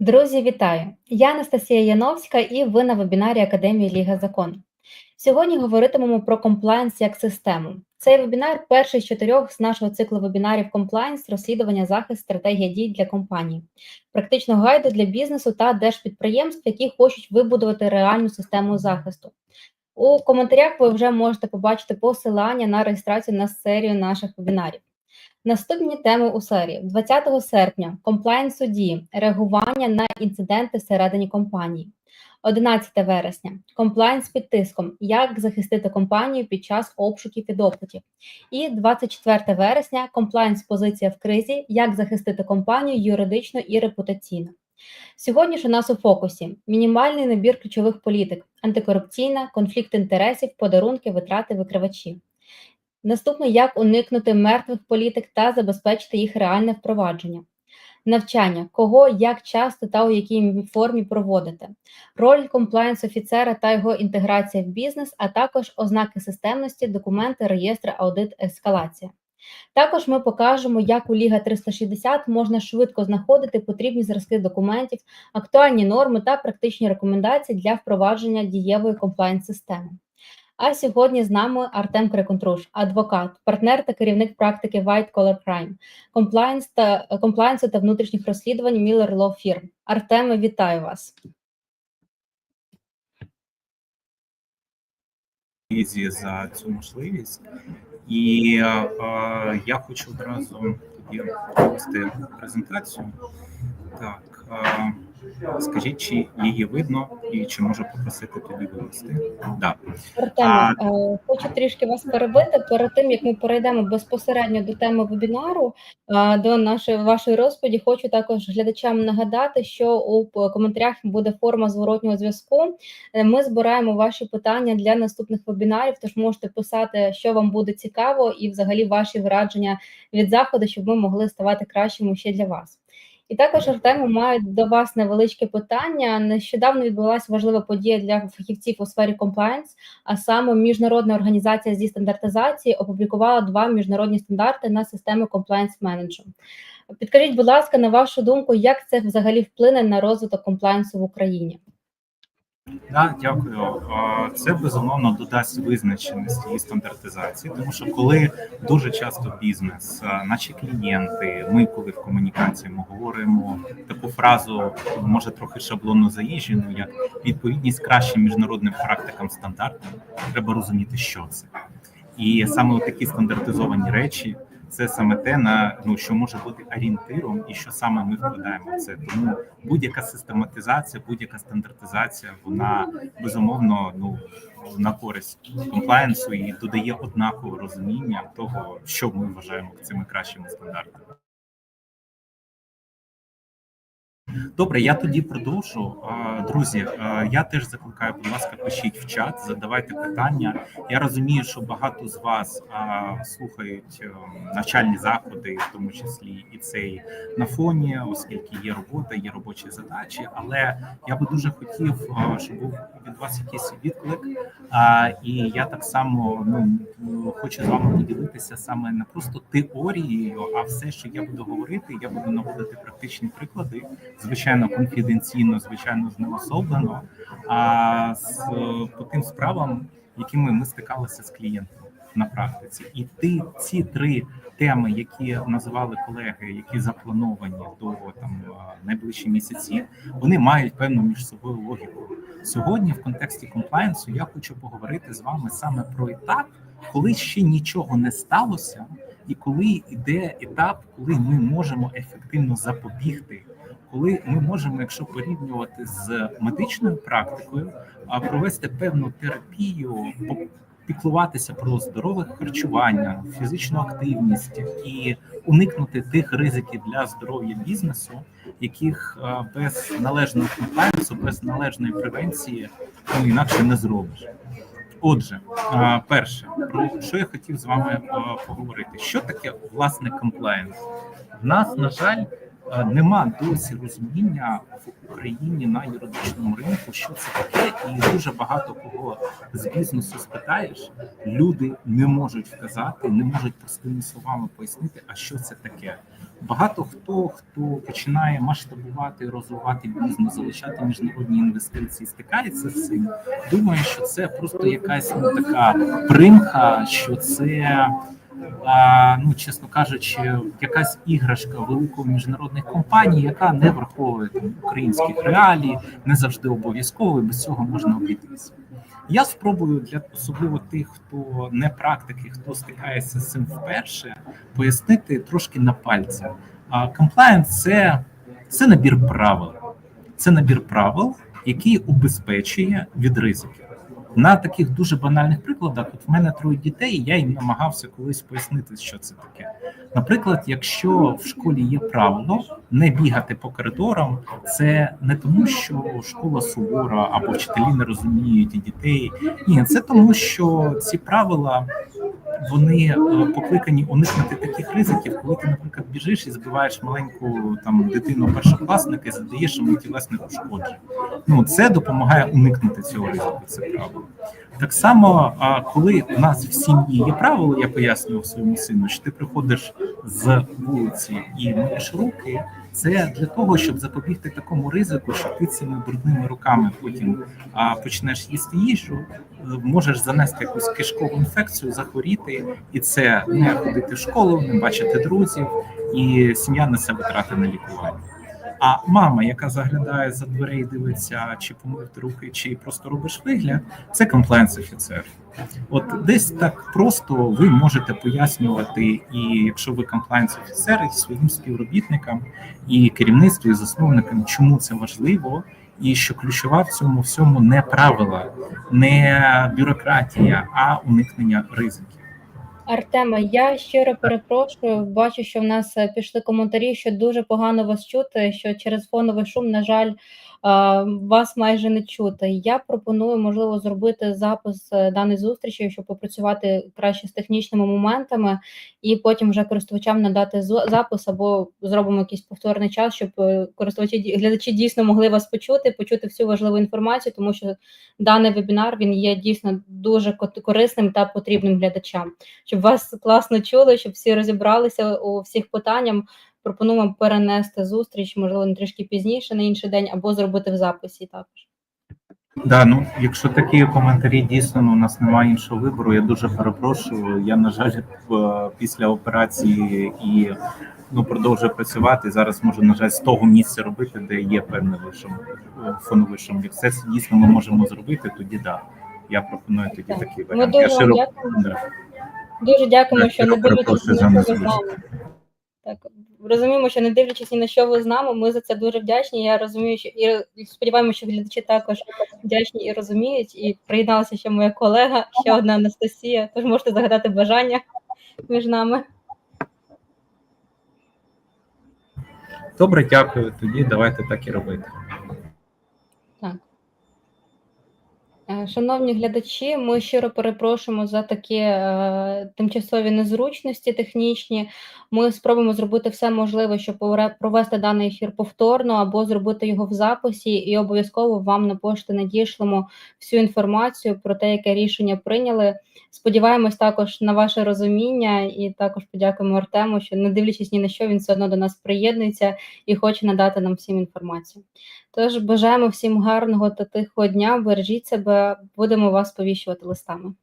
Друзі, вітаю! Я Анастасія Яновська і ви на вебінарі Академії Ліга Закон. Сьогодні говоритимемо про комплаєнс як систему. Цей вебінар перший з чотирьох з нашого циклу вебінарів комплаєнс, розслідування, захист, стратегія дій для компаній, практичного гайду для бізнесу та держпідприємств, які хочуть вибудувати реальну систему захисту. У коментарях ви вже можете побачити посилання на реєстрацію на серію наших вебінарів. Наступні теми у серії 20 серпня комплаєнс судді, реагування на інциденти всередині компанії. 11 вересня комплаєнс під тиском, як захистити компанію під час обшуків і допитів. І 24 вересня комплаєнс позиція в кризі, як захистити компанію юридично і репутаційно. Сьогодні ж у нас у фокусі мінімальний набір ключових політик, антикорупційна, конфлікт інтересів, подарунки, витрати, викривачі. Наступне як уникнути мертвих політик та забезпечити їх реальне впровадження. Навчання, кого, як часто та у якій формі проводити, роль комплаєнс офіцера та його інтеграція в бізнес, а також ознаки системності, документи, реєстри, аудит, ескалація. Також ми покажемо, як у Ліга 360 можна швидко знаходити потрібні зразки документів, актуальні норми та практичні рекомендації для впровадження дієвої комплаєнс-системи. А сьогодні з нами Артем Криконтруш, адвокат, партнер та керівник практики White Collar Crime, комплаєнс та комплаєнсу та внутрішніх розслідувань Miller Law Firm. Артеме, вітаю вас. За цю можливість, і е, я хочу одразу провести презентацію. Так, е, скажіть, чи її видно, і чи можу попросити тобі вивести? Да. Артеме, А- е, хочу трішки вас перебити. Перед тим як ми перейдемо безпосередньо до теми вебінару, е, до нашої вашої розповіді, хочу також глядачам нагадати, що у коментарях буде форма зворотнього зв'язку. Е, Ми збираємо ваші питання для наступних вебінарів, тож можете писати, що вам буде цікаво, і взагалі ваші врадження від заходу, щоб ми могли ставати кращими ще для вас. І також Артему маю до вас невеличке питання. Нещодавно відбулася важлива подія для фахівців у сфері комплаєнс, а саме міжнародна організація зі стандартизації опублікувала два міжнародні стандарти на систему комплаєнс менеджер. Підкажіть, будь ласка, на вашу думку, як це взагалі вплине на розвиток комплаєнсу в Україні? Да, дякую. Це безумовно додасть визначеності і стандартизації, тому що коли дуже часто бізнес, наші клієнти, ми коли в комунікації ми говоримо таку фразу, може трохи шаблонно заїжджену, як відповідність кращим міжнародним практикам стандартам, треба розуміти, що це. І саме такі стандартизовані речі. Це саме те, на ну що може бути орієнтиром, і що саме ми вкладаємо в це. Тому будь-яка систематизація, будь-яка стандартизація, вона безумовно ну на користь комплаєнсу і додає однакове розуміння того, що ми вважаємо цими кращими стандартами. Добре, я тоді продовжу. Друзі, я теж закликаю, будь ласка, пишіть в чат, задавайте питання. Я розумію, що багато з вас слухають е, навчальні заходи, в тому числі і цей на фоні, оскільки є робота, є робочі задачі. Але я би дуже хотів, щоб був від вас якийсь відклик. І я так само ну хочу з вами поділитися саме не просто теорією, а все, що я буду говорити, я буду наводити практичні приклади звичайно конфіденційно, звичайно, знеособлено, а з по тим справам, якими ми стикалися з клієнтами на практиці, і ти ці три теми, які називали колеги, які заплановані до там найближчі місяці, вони мають певну між собою логіку. Сьогодні, в контексті комплаєнсу, я хочу поговорити з вами саме про етап, коли ще нічого не сталося, і коли йде етап, коли ми можемо ефективно запобігти коли ми можемо, якщо порівнювати з медичною практикою, провести певну терапію, піклуватися про здорове харчування, фізичну активність і уникнути тих ризиків для здоров'я бізнесу, яких без належного комплайнсу, без належної превенції ну інакше не зробиш. Отже, перше, про що я хотів з вами поговорити, що таке власне комплайнс? В нас на жаль нема досі розуміння в Україні на юридичному ринку, що це таке, і дуже багато кого з бізнесу спитаєш, люди не можуть вказати, не можуть простими словами пояснити, а що це таке. Багато хто хто починає масштабувати, розвивати бізнес, залучати міжнародні інвестиції, стикається з цим. Думає, що це просто якась ну, така примха, що це. Ну, чесно кажучи, якась іграшка великої міжнародних компаній, яка не враховує там українських реалій, не завжди обов'язково, і без цього можна обійтися. Я спробую для особливо тих, хто не практики, хто стикається з цим вперше, пояснити трошки на пальцях. А комплаєнс це, це набір правил, це набір правил, який убезпечує від ризиків. На таких дуже банальних прикладах, от в мене троє дітей, і я їм намагався колись пояснити, що це таке. Наприклад, якщо в школі є правило не бігати по коридорам, це не тому, що школа сувора або вчителі не розуміють дітей. Ні, це тому, що ці правила вони е, покликані уникнути таких ризиків, коли ти, наприклад, біжиш і збиваєш маленьку там дитину першокласника і задаєш йому тілесних ушкоджень. Ну це допомагає уникнути цього ризику. Це правило. Так само, коли у нас в сім'ї є правило, я пояснював своєму сину, що ти приходиш з вулиці і миєш руки. Це для того, щоб запобігти такому ризику, що ти цими брудними руками потім а, почнеш їсти їжу, можеш занести якусь кишкову інфекцію, захворіти, і це не ходити в школу, не бачити друзів, і сім'я несе витрати на лікування. А мама, яка заглядає за дверей, дивиться, чи помити руки, чи просто робиш вигляд, це комплаєнс офіцер. От десь так просто ви можете пояснювати, і якщо ви комплаєнс офіцер, і своїм співробітникам, і керівництву, і засновникам, чому це важливо, і що ключова в цьому всьому не правила, не бюрократія, а уникнення ризиків. Артема, я щиро перепрошую. Бачу, що в нас е, пішли коментарі, що дуже погано вас чути, що через фоновий шум, на жаль, вас майже не чути. Я пропоную, можливо, зробити запис е, даної зустрічі, щоб попрацювати краще з технічними моментами, і потім вже користувачам надати запис або зробимо якийсь повторний час, щоб е, користувачі глядачі дійсно могли вас почути, почути всю важливу інформацію, тому що даний вебінар він є дійсно дуже корисним та потрібним глядачам щоб вас класно чули, щоб всі розібралися у всіх питаннях. Пропонуємо перенести зустріч, можливо, трішки пізніше на інший день, або зробити в записі також. Да, ну якщо такі коментарі дійсно ну, у нас немає іншого вибору, я дуже перепрошую. Я на жаль після операції і ну продовжую працювати. Зараз можу на жаль з того місця робити, де є певний вишум, фоновий шум. Якщо це дійсно ми можемо зробити, тоді да. Я пропоную тоді Так. такий Ми дуже Я широко дякуємо. да. Дуже дякуємо, Я що не нами. Так, розуміємо, що не дивлячись ні на що ви з нами, ми за це дуже вдячні. Я розумію, що і сподіваємося, що глядачі також вдячні і розуміють. І приєдналася ще моя колега, ще одна Анастасія. Тож можете загадати бажання між нами. Добре, дякую. Тоді давайте так і робити. Так. Е, Шановні глядачі, ми щиро перепрошуємо за такі е, тимчасові незручності технічні. Ми спробуємо зробити все можливе, щоб провести даний ефір повторно або зробити його в записі, і обов'язково вам на пошту надішлемо всю інформацію про те, яке рішення прийняли. Сподіваємось також на ваше розуміння, і також подякуємо Артему, що не дивлячись ні на що, він все одно до нас приєднується і хоче надати нам всім інформацію. Тож бажаємо всім гарного та тихого дня. Бережіть себе, будемо вас повіщувати листами.